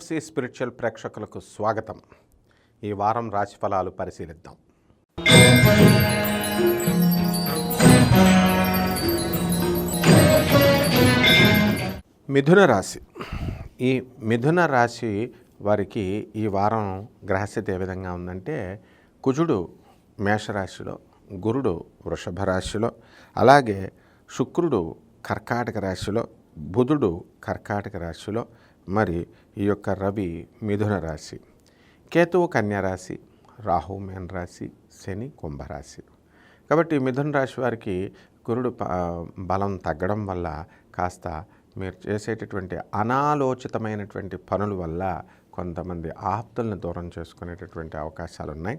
SSC spiritual ప్రేక్షకులకు స్వాగతం. ఈ వారం రాశి ఫలాలు పరిశీలిద్దాం. మిథున రాశి. ఈ మిథున రాశి వారికి ఈ వారం గ్రహస్థితి ఏ విధంగా ఉందంటే కుజుడు మేషరాశిలో గురుడు వృషభ రాశిలో అలాగే శుక్రుడు కర్కాటక రాశిలో బుధుడు కర్కాటక రాశిలో మరి ఈ యొక్క రవి మిథున రాశి. కేతువు కన్యారాశి రాహు మేన రాశి శని కుంభరాశి కాబట్టి మిథున రాశి వారికి గురుడు బలం తగ్గడం వల్ల కాస్త మీరు చేసేటటువంటి అనాలోచితమైనటువంటి పనుల వల్ల కొంతమంది ఆప్తులను దూరం చేసుకునేటటువంటి అవకాశాలు ఉన్నాయి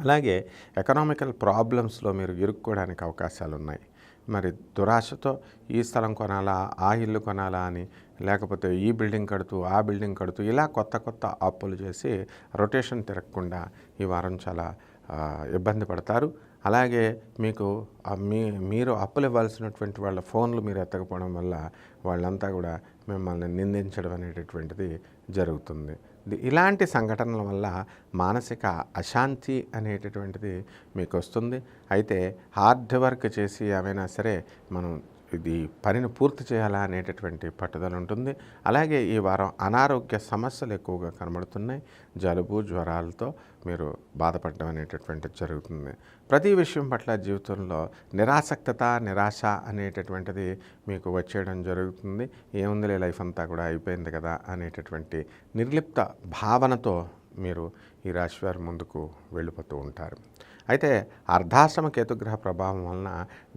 అలాగే ఎకనామికల్ ప్రాబ్లమ్స్లో మీరు ఇరుక్కోవడానికి అవకాశాలు ఉన్నాయి మరి దురాశతో ఈ స్థలం కొనాలా ఆ ఇల్లు కొనాలా అని లేకపోతే ఈ బిల్డింగ్ కడుతూ ఆ బిల్డింగ్ కడుతూ ఇలా కొత్త కొత్త అప్పులు చేసి రొటేషన్ తిరగకుండా ఈ వారం చాలా ఇబ్బంది పడతారు. అలాగే మీకు మీ మీరు అప్పులు ఇవ్వాల్సినటువంటి వాళ్ళ ఫోన్లు మీరు ఎత్తకపోవడం వల్ల వాళ్ళంతా కూడా మిమ్మల్ని నిందించడం అనేటటువంటిది జరుగుతుంది. ఇలాంటి సంఘటనల వల్ల మానసిక అశాంతి అనేటటువంటిది మీకు వస్తుంది. అయితే హార్డ్ వర్క్ చేసి ఏమైనా సరే మనం ఇది పనిని పూర్తి చేయాలా అనేటటువంటి పట్టుదల ఉంటుంది. అలాగే ఈ వారం అనారోగ్య సమస్యలు ఎక్కువగా కనబడుతున్నాయి. జలుబు జ్వరాలతో మీరు బాధపడడం అనేటటువంటిది జరుగుతుంది. ప్రతి విషయం పట్ల జీవితంలో నిరాసక్తత నిరాశ అనేటటువంటిది మీకు వచ్చేయడం జరుగుతుంది. ఏముందిలే లైఫ్ అంతా కూడా అయిపోయింది కదా అనేటటువంటి నిర్లిప్త భావనతో మీరు ఈ రాశివారి ముందుకు వెళ్ళిపోతూ ఉంటారు. అయితే అర్ధాశ్రమ కేతుగ్రహ ప్రభావం వలన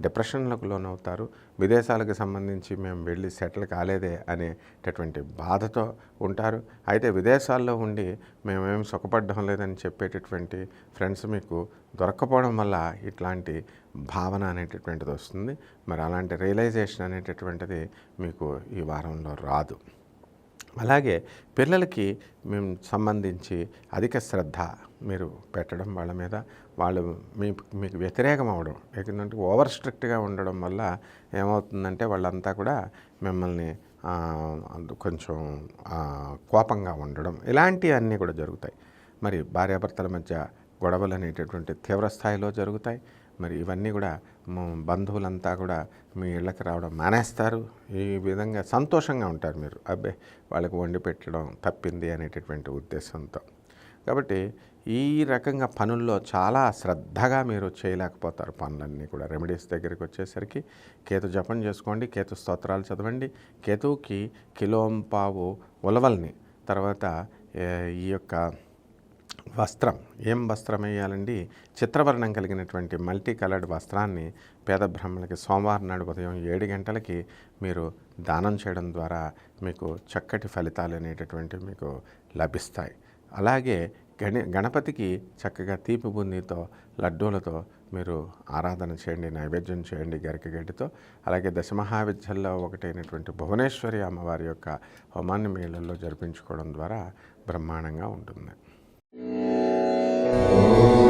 డిప్రెషన్లకు లోనవుతారు. విదేశాలకు సంబంధించి మేము వెళ్ళి సెటిల్ కాలేదే అనేటటువంటి బాధతో ఉంటారు. అయితే విదేశాల్లో ఉండి మేమేం సుఖపడడం లేదని చెప్పేటటువంటి ఫ్రెండ్స్ మీకు దొరకపోవడం వల్ల ఇట్లాంటి భావన అనేటటువంటిది వస్తుంది. మరి అలాంటి రియలైజేషన్ అనేటటువంటిది మీకు ఈ వారంలో రాదు. అలాగే పిల్లలకి మేము సంబంధించి అధిక శ్రద్ధ మీరు పెట్టడం వాళ్ళ మీద వాళ్ళు మీ మీకు వ్యతిరేకం అవడం ఎందుకంటే ఓవర్ స్ట్రిక్ట్గా ఉండడం వల్ల ఏమవుతుందంటే వాళ్ళంతా కూడా మిమ్మల్ని కొంచెం కోపంగా ఉండడం ఇలాంటివన్నీ కూడా జరుగుతాయి. మరి భార్యాభర్తల మధ్య గొడవలు అనేటటువంటి తీవ్ర స్థాయిలో జరుగుతాయి. మరి ఇవన్నీ కూడా బంధువులంతా కూడా మీ ఇళ్ళకి రావడం మానేస్తారు. ఈ విధంగా సంతోషంగా ఉంటారు మీరు. అబ్బే వాళ్ళకి వండి పెట్టడం తప్పింది అనేటటువంటి ఉద్దేశంతో. కాబట్టి ఈ రకంగా పనుల్లో చాలా శ్రద్ధగా మీరు చేయలేకపోతారు పనులన్నీ కూడా. రెమెడీస్ దగ్గరికి వచ్చేసరికి కేతు జపం చేసుకోండి కేతు స్తోత్రాలు చదవండి. కేతువుకి కిలోంపావు ఉలవల్ని. తర్వాత ఈ యొక్క వస్త్రం. ఏం వస్త్రం వేయాలండి చిత్రవర్ణం కలిగినటువంటి మల్టీ కలర్డ్ వస్త్రాన్ని పేద బ్రహ్మలకి సోమవారం నాడు ఉదయం ఏడు గంటలకి మీరు దానం చేయడం ద్వారా మీకు చక్కటి ఫలితాలు అనేటటువంటివి మీకు లభిస్తాయి. అలాగే గణ గణపతికి చక్కగా తీపి బుందీతో లడ్డూలతో మీరు ఆరాధన చేయండి నైవేద్యం చేయండి గరికగడ్డితో అలాగే దశమహావిద్యల్లో ఒకటైనటువంటి భువనేశ్వరి అమ్మవారి యొక్క హోమాన్ని మేళల్లో జరిపించుకోవడం ద్వారా బ్రహ్మాండంగా ఉంటుంది. Oh.